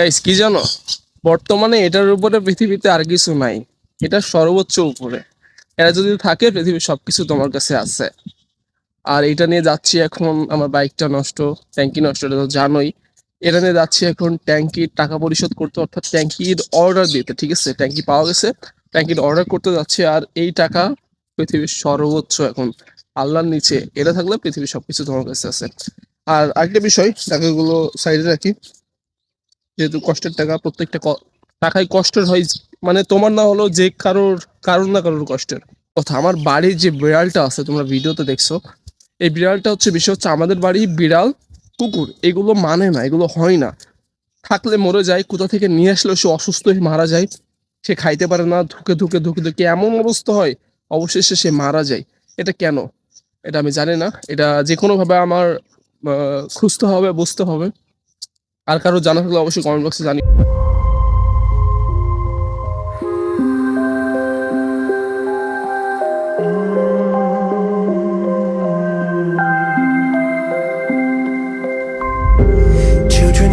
Guys কি জানো? বর্তমানে এটার উপরে পৃথিবীতে আর কিছু নাই। এটা সর্বোচ্চ উপরে। এটা যদি থাকে, পৃথিবীর সবকিছু তোমার কাছে আছে। আর এটা নিয়ে যাচ্ছি এখন, আমার বাইকটা নষ্ট, ট্যাঙ্কি নষ্ট, এটা তো জানোই। এটা নিয়ে যাচ্ছি এখন ট্যাঙ্কির টাকা পরিশোধ করতে, অর্থাৎ ট্যাঙ্কির অর্ডার দিতে, ঠিক আছে? ট্যাঙ্কি পাওয়া গেছে, ট্যাঙ্কির অর্ডার করতে যাচ্ছি। আর এই টাকা পৃথিবীর সর্বোচ্চ এখন, আল্লাহর নিচে। এটা থাকলে পৃথিবীর সবকিছু তোমার কাছে আছে। আর আরেকটা বিষয়, টাকাগুলো সাইডে রাখি। যেহেতু কষ্টের টাকা, প্রত্যেকটা টাকাই কষ্টের হয় মানে তোমার না হলো যে কারোর কারোর না কারোর কষ্টের। কথা আমার বাড়ির যে বিড়ালটা আছে, তোমরা ভিডিওতে দেখছ, এই বিড়ালটা হচ্ছে বিষয় হচ্ছে আমাদের বাড়ি বিড়াল, কুকুর। এগুলো মানে না, এগুলো হয় না। থাকলে মরে যায়, কোথা থেকে নিয়ে আসলে সে অসুস্থ হয়ে মারা যায়। সে খাইতে পারে না, ধুকে ধুকে ধুকে ধুকে। এমন অবস্থা হয়, অবশেষে সে মারা যায়। এটা কেন? এটা আমি জানি না। এটা যে কোনোভাবে আমার খুঁজতে হবে, বুঝতে হবে। আর কারও জানা থাকলে অবশ্যই কমেন্ট বক্সে জানি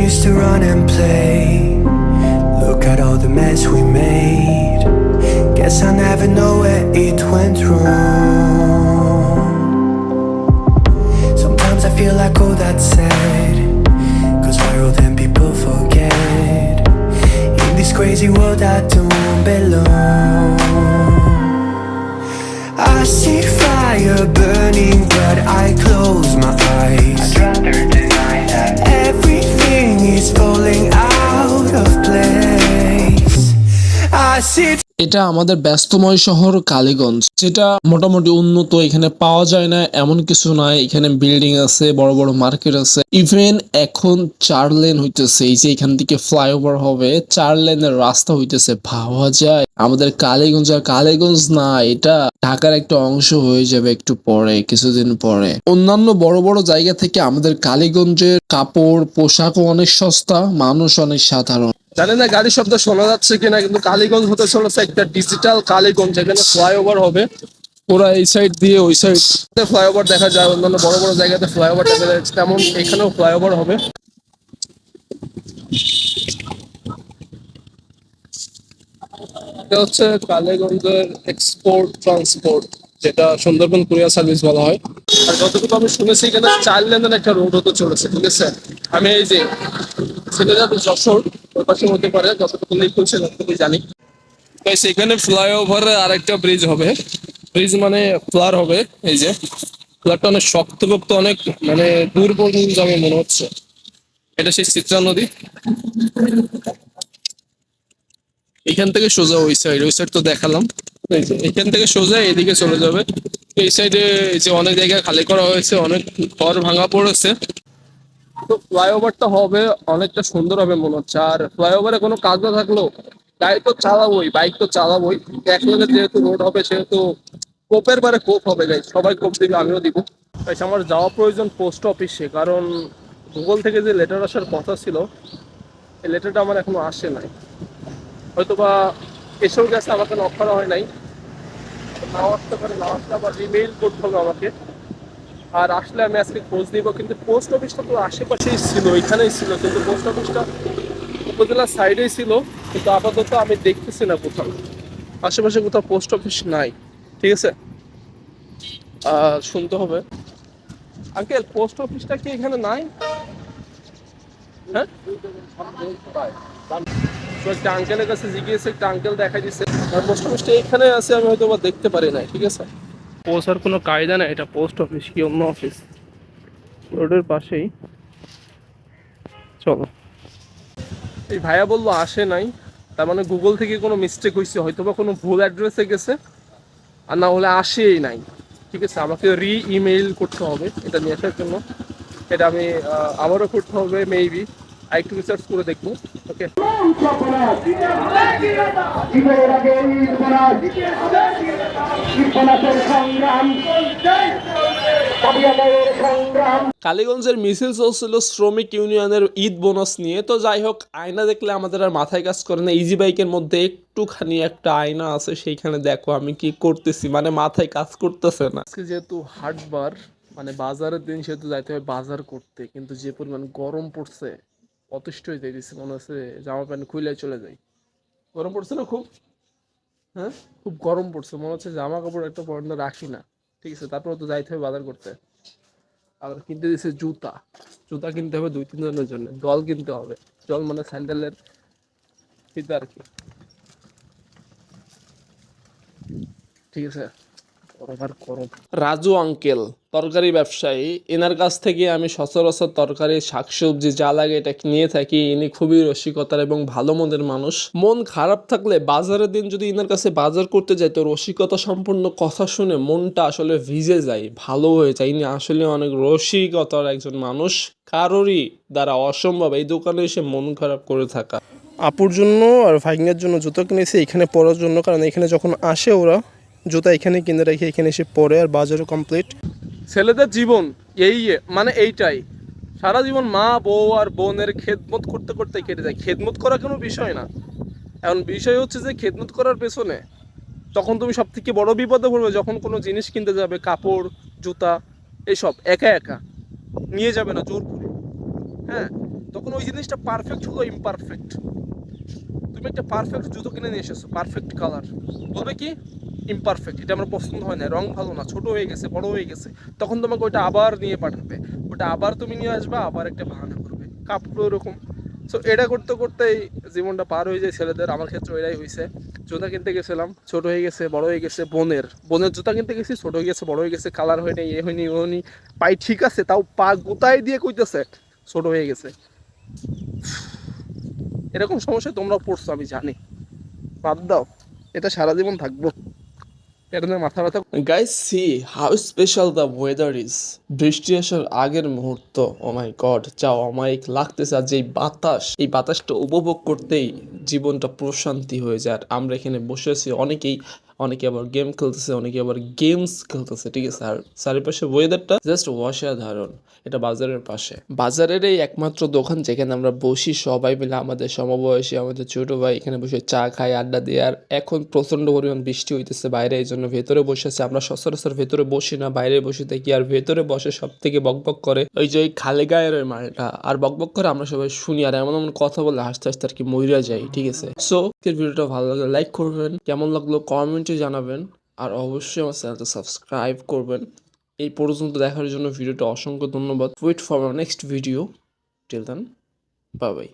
used to run and play. Look at all the mess we made. Guess I never know where it went wrong. Sometimes I feel like all that's sad. Crazy world, I don't belong. I see fire burning, but I close my eyes. এটা আমাদের ব্যস্তময় শহর কালীগঞ্জ। যেটা মোটামুটি উন্নত, এখানে পাওয়া যায় না, এমন কিছু নাই। এখানে বিল্ডিং আছে, বড় বড় মার্কেট আছে। ইভেন এখন চার লেন হইতেছে, এই যে এখান থেকে ফ্লাইওভার হবে, চার লেনের রাস্তা হইতেছে। ভাবা যায়, আমাদের কালীগঞ্জ আর কালীগঞ্জ না, এটা ঢাকার একটা অংশ হয়ে যাবে একটু পরে, কিছুদিন পরে। অন্যান্য বড় বড় জায়গা থেকে আমাদের কালীগঞ্জের কাপড়, পোশাকও অনেক সস্তা, মানুষ অনেক সাধারণ। জানি না গাড়ির শব্দ শোনা যাচ্ছে কিনা, কিন্তু কালীগঞ্জ হতে চলেছে একটা ডিজিটাল কালীগঞ্জ, যেখানে ফ্লাইওভার হবে। পুরা এই সাইড দিয়ে ওই সাইড ফ্লাইওভার দেখা যায়, অন্যান্য বড় বড় জায়গাতে ফ্লাইওভার দেখা যায়, তেমন এখানেও ফ্লাইওভার হবে। এটা হচ্ছে কালীগঞ্জের এক্সপোর্ট ট্রান্সপোর্ট যেটা সুন্দরবন কুরিয়ার সার্ভিস বলা হয়। আর যতটুকু আমি শুনেছি, এখানে চার লেনের একটা রোড হতে চলেছে, ঠিক আছে? আমি এই যে সিলেজার যশোর ওই হতে পারে যতটুকু লিক হচ্ছে যতটুকু জানি। গাইস এখানে ফ্লাইওভারে আরেকটা ব্রিজ হবে। ব্রিজ মানে ফ্লার হবে, এই যে। ফ্লারটা অনেক শক্তপোক্ত, অনেক মানে দূর পর্যন্ত যাবে মনে হচ্ছে। এটা সেই চিত্রা নদী। এখান থেকে সোজা ওই সাইড ওই সাইড তো দেখালাম। এখান থেকে সোজা এদিকে চলে যাবে। এই সাইডে যে অনেক জায়গা খালি করা হয়েছে, অনেক ঘর ভাঙা পড়েছে। তো ফ্লাইওভারটা হবে অনেকটা সুন্দর হবে মনে হচ্ছে। আর ফ্লাইওভারে কোনো কাজ না থাকলেও গাড়ি তো চালাবোই বাইক তো চালাবোই। এক যেহেতু রোড হবে, সেহেতু কোপের পরে কোপ হবে গাই সবাই কোপ দিবে, আমিও দিব। তাই আমার যাওয়া প্রয়োজন পোস্ট অফিসে কারণ গুগল থেকে যে লেটার আসার কথা ছিল, এই লেটারটা আমার এখনও আসে নাই। হয়তো বা এসেও গেছে আমাকে নক করা হয় নাই। নাও আসতে পারে, নাও আসতে আবার ইমেইল করতে হবে আমাকে। আর আসলে আমি আজকে খোঁজ দিব কিন্তু পোস্ট অফিসটা তো আশেপাশেই ছিল এখানেই ছিল, কিন্তু পোস্ট অফিসটা উপজেলার সাইডেই ছিল, কিন্তু আপাতত আমি দেখতেছি না কোথাও। আশেপাশে কোথাও পোস্ট অফিস নাই, ঠিক আছে? শুনতে হবে। আঙ্কেল পোস্ট অফিসটা কি এখানে নাই? হ্যাঁ? আঙ্কেলের কাছে জিজ্ঞেসে, একটা আঙ্কেল দেখা দিচ্ছে আর পোস্ট অফিসটা এখানে আছে, আমি হয়তো দেখতে পারি নাই, ঠিক আছে? পৌঁছার কোনো কায়দা নেই এটা পোস্ট অফিস কি অন্য অফিস রোডের পাশেই। চলো। এই ভাইয়া বলল আসে নাই তার মানে গুগল থেকে কোনো মিস্টেক হয়েছে হয়তো বা কোনো ভুল অ্যাড্রেসে গেছে আর না হলে আসেই নাই। ঠিক আছে আমাকে রি ইমেইল করতে হবে এটা নিয়ে আসার জন্য। এটা আমি আহ, আবারও করতে হবে মেবি আরেকটু রিসার্চ করে দেখব ওকে জীবনের আগে কালীগঞ্জের মিছিল চলছিল শ্রমিক ইউনিয়নের ঈদ বোনাস নিয়ে। তো যাই হোক, আয়না দেখলে আমাদের আর মাথায় কাজ করে না। ইজি বাইকের মধ্যে একটুখানি একটা আয়না আছে, সেইখানে দেখো আমি কি করতেছি। মানে মাথায় কাজ করতেছে না। আজকে যেহেতু হাটবার মানে বাজারের দিন সেহেতু যাইতে হয় বাজার করতে। কিন্তু যে পরিমাণ গরম পড়ছে, অতিষ্ঠ হয়ে যাইতেছে মনে হচ্ছে জামা প্যান্ট খুলে চলে যাই। গরম পড়ছে না খুব? হ্যাঁ? খুব গরম পড়ছে, মনে হচ্ছে জামা কাপড় একটা পর্যন্ত রাখি না। ঠিক আছে, তারপর তো যাইতে হবে বাজার করতে। আবার কিনতে দিচ্ছে জুতা। জুতা কিনতে হবে দুই, তিন জনের জন্য। জল কিনতে হবে। জল মানে স্যান্ডেলের ফিতা আর কি। ঠিক আছে? রাজু আঙ্কেল তরকারি ব্যবসায়ী এনার কাছ থেকে আমি সচরাচর তরকারি শাকসবজি যা লাগে এটা নিয়ে থাকি। ইনি খুবই রসিকতার এবং ভালো মনের মানুষ। মন খারাপ থাকলে বাজারের দিন যদি ইনার কাছে বাজার করতে যাই তো রসিকতা সম্পূর্ণ কথা শুনে মনটা আসলে ভিজে যায় ভালো হয়ে যায়। ইনি আসলে অনেক রসিকতার একজন মানুষ। কারোরই দ্বারা অসম্ভব। এই দোকানে এসে মন খারাপ করে থাকা। আপুর জন্য আর ভাইঙ্গার জন্য জুতো কিনেছি এখানে পরার জন্য। কারণ এখানে যখন আসে ওরা জুতা এখানে কিনে রেখে এখানে এসে পরে আর বাজারও কমপ্লিট ছেলেদের জীবন এই মানে এইটাই। সারা জীবন মা, বউ আর বোনের খেদমত করতে করতে কেটে যায়। খেদমত করা কোনো বিষয় না। এখন বিষয় হচ্ছে যে খেদমত করার পেছনে তখন তুমি সব থেকে বড় বিপদে পড়বে যখন কোনো জিনিস কিনতে যাবে, কাপড়, জুতা, এইসব, একা একা। নিয়ে যাবে না জোর করে। হ্যাঁ তখন ওই জিনিসটা পারফেক্ট হলো ইমপারফেক্ট তুমি একটা পারফেক্ট জুতো কিনে নিয়ে এসেছ পারফেক্ট কালার বলবে কি? ইমপারফেক্ট এটা আমার পছন্দ হয় না, রং ভালো না, ছোট হয়ে গেছে, বড় হয়ে গেছে, তখন তোমাকে ওইটা আবার নিয়ে পাঠাবে। ওটা আবার তুমি নিয়ে আসবা, আবার একটা বাহানা করবে কাপড় এরকম। সো এটা করতে করতেই জীবনটা পার হয়ে যায় ছেলেদের, আমার ক্ষেত্রে এটাই হয়েছে। জুতা কিনতে গেছিলাম, ছোট হয়ে গেছে, বড় হয়ে গেছে, বোনের। বোনের জুতা কিনতে গেছি, ছোট হয়ে গেছে, বড় হয়ে গেছে কালার হয়নি, এ হয়নি, ও হয়নি। পাই ঠিক আছে, তাও পা গোতায় দিয়ে কইতেছে, ছোট হয়ে গেছে। এরকম সমস্যায় তোমরা পড়ছো, আমি জানি। বাদ দাও, এটা সারা জীবন থাকব guys see how special the weather is বৃষ্টি আসার আগের মুহূর্ত। ও গড যা অমায়িক লাগতেছে আর যে বাতাস, এই বাতাসটা উপভোগ করতেই জীবনটা প্রশান্তি হয়ে যায়। আর আমরা এখানে বসে আছি, অনেকেই অনেকে আবার গেম খেলতেছে, অনেকে আবার গেমস খেলতেছে, ঠিক আছে? আর চারিপাশে ওয়েদারটা জাস্ট অসাধারণ। এটা বাজারের পাশে। বাজারের এই একমাত্র দোকান যেখানে আমরা বসি, সবাই মিলে আমাদের সমবয়সী, আমাদের ছোট ভাই এখানে বসে চা খাই আড্ডা দিয়ে, আর এখন প্রচণ্ড পরিমাণ বৃষ্টি হইতেছে বাইরে, এই জন্য ভেতরে বসে আছে আমরা সচরাচর ভেতরে বসি না, বাইরে বসে থাকি, আর ভেতরে বসে সব থেকে বকবক করে ওই যে ওই খালে গায়ের মালটা আর বকবক করে আমরা সবাই শুনি, আর এমন এমন কথা বলে হাসতে হাসতে আর কি মরিয়া যাই, ঠিক আছে? সো ভিডিওটা ভালো লাগলে লাইক করবেন। কেমন লাগল? কমেন্টে জানাবেন আর অবশ্যই আমার চ্যানেলটা সাবস্ক্রাইব করবেন। এই পর্যন্ত দেখার জন্য ভিডিওটা অসংখ্য ধন্যবাদ। Wait for next video till then bye